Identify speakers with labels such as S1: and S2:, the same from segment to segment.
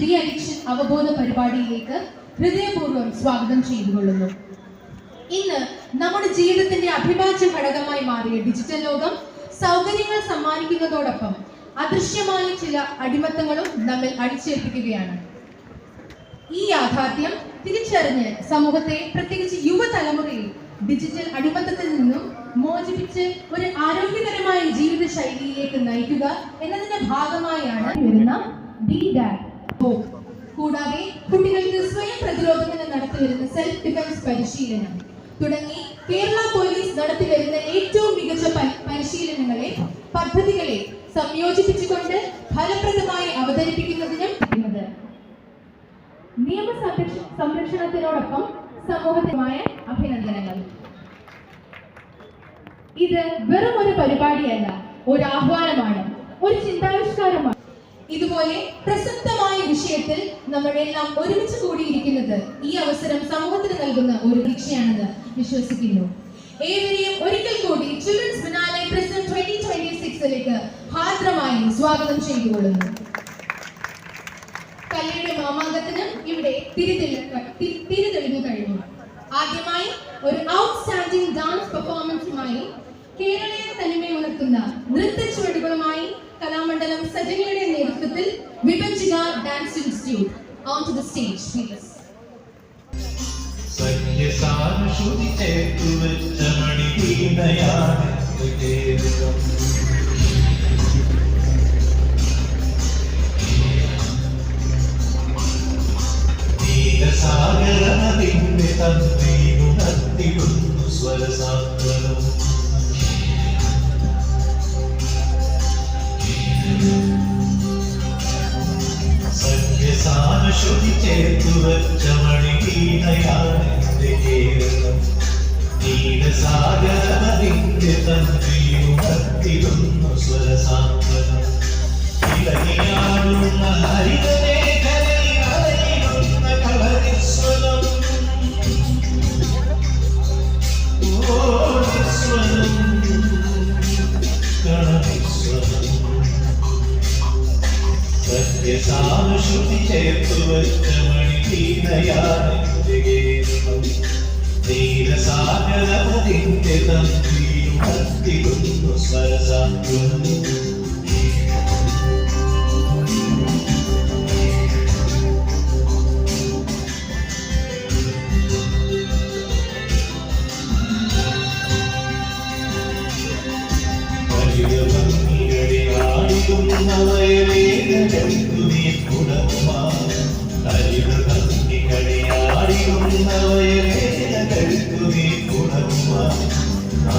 S1: De addiction അവബോധ പരിപാടിയിലേക്ക് ഹൃദയപൂർവം സ്വാഗതം ചെയ്തുകൊള്ളുന്നു. ഇന്ന് നമ്മുടെ ജീവിതത്തിന്റെ അഭിഭാജ്യ ഘടകമായി മാറിയ ഡിജിറ്റൽ ലോകം സൗകര്യങ്ങൾ സമ്മാനിക്കുന്നതോടൊപ്പം അദൃശ്യമായ ചില അടിമത്തങ്ങളും നമ്മിൽ അടിച്ചേൽപ്പിക്കുകയാണ്. ഈ യാഥാർത്ഥ്യം തിരിച്ചറിഞ്ഞ് സമൂഹത്തെ പ്രത്യേകിച്ച് യുവതലമുറയിൽ ഡിജിറ്റൽ അടിമത്തത്തിൽ നിന്നും മോചിപ്പിച്ച് ഒരു ആരോഗ്യകരമായ ജീവിത ശൈലിയിലേക്ക് നയിക്കുക എന്നതിന്റെ ഭാഗമായാണ് വരുന്ന കൂടാതെ കുട്ടികൾക്ക് സ്വയം പ്രതിരോധത്തിന് നടത്തിവരുന്ന സെൽഫ് ഡിഫൻസ് പരിശീലനം. തുടങ്ങി കേരള പോലീസ് നടത്തിവരുന്ന ഏറ്റവും മികച്ച പരിശീലനങ്ങളെ പദ്ധതികളെ സംയോജിപ്പിച്ചുകൊണ്ട് ഫലപ്രദമായി അവതരിപ്പിക്കുന്നതിനും സംരക്ഷണത്തിനോടൊപ്പം സമൂഹത്തിനുമായ അഭിനന്ദനങ്ങൾ. ഇത് വെറും ഒരു പരിപാടിയല്ല ഒരു ആഹ്വാനമാണ് ഒരു ചിന്താവിഷ്കാരമാണ്. ഇതുപോലെ പ്രസക്തമായ വിഷയത്തിൽ നമ്മളെല്ലാം ഒരുമിച്ച് കൂടിയിരിക്കുന്നത് ഈ അവസരം സമൂഹത്തിന് നൽകുന്ന ഒരു ദീക്ഷയാണെന്ന് വിശ്വസിക്കുന്നു. ഏവരെയും ഒരിക്കൽ കൂടി children's biennale president twenty twenty സിക്സിലേക്ക് ഹാർദ്രമായി സ്വാഗതം ചെയ്തുകൊള്ളുന്നു. കലയുടെ മാമാങ്കത്തിന് ഇവിടെ തിരിതെളിഞ്ഞു കഴിഞ്ഞു. ആദ്യമായി ഒരു ഔട്ട്സ്റ്റാൻഡിംഗ് ഡാൻസ് പെർഫോമൻസുമായി കേരളീയ തനിമ ഉണർത്തുന്ന നൃത്ത ചുവടുകളുമായി കലാമണ്ഡലം സജനിയുടെ നേതൃത്വത്തിൽ വിഭജിക dance institute on to the stage
S2: Keralam നീലസാഗരനദിന്റെ സ്വരസാഗരം സ്വരസാന്ത്വനം സന്യസാനുശ്രുതി ചേർത്തു വെച്ച മണിവീണയാണ് കേരളം. നീലസാഗരനദിന്റെ തന്ത്രിയുണർത്തിടുന്നു സ്വരസാന്ത്വനം സത്യസാനുശ്രുതി ചേർത്തു വെച്ച മണിവീണയാണ് കേരളം നീലസാഗരപതിന്റെ തന്ത്രിയുണർത്തിടുന്നു സ്വരസാന്ത്വനം ശാന്തി നിലയമായി വിൽക്കണേ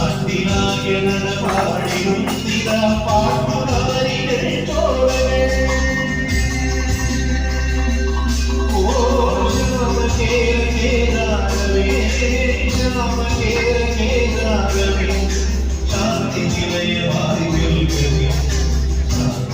S2: ശാന്തി നിലയമായി വിൽക്കണേ ശാന്തി നിലയമായി വിൽക്കണേ ശാന്തി നിലയമായി വിൽക്കണേ സത്യസാക്ഷി ചേർത്തു വെച്ച മണിനീലയാണ് കേരളം നീലസാഗരത്തിന്റെ തന്ത്രിയിലുണർത്തിടുന്നു സ്വരസാന്ത്വനം അടികുന്നു തൈത്തെങ്ങുകൾ കുളിർത്തെങ്ങനെ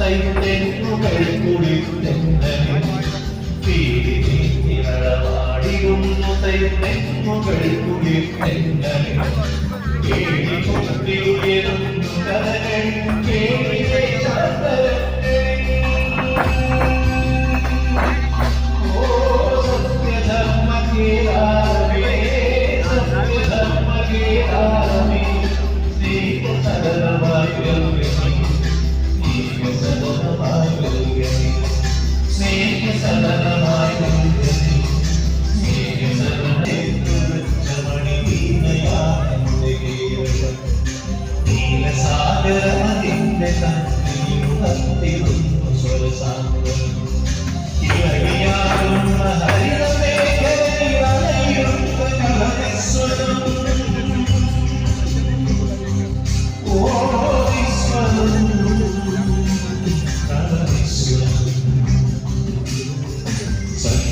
S2: തൈത്തെങ്ങുകൾ കുളിർത്തെങ്ങനെ കേളി കൊത്തി ഉയരുന്നു കരകൾ കേളി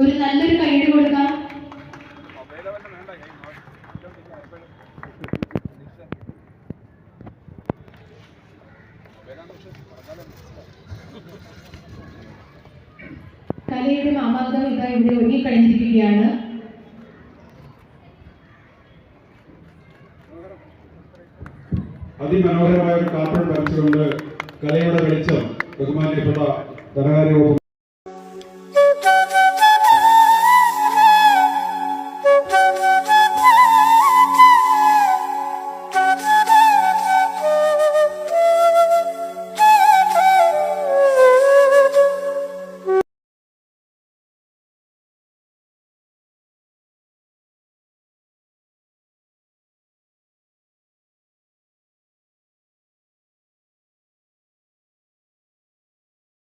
S1: ഒരു നല്ലൊരു കൈയ്യടി കൊടുക്കാം. കലയുടെ മാമാങ്കം ഇതാ ഇവിടെ ഒരുങ്ങിക്കഴിഞ്ഞിരിക്കുകയാണ്.
S3: അതിമനോഹരമായ ഒരു കാർട്ടൂൺ വരച്ചുകൊണ്ട് കലയുടെ വെളിച്ചം ബഹുമാനപ്പെട്ട ധനകാര്യ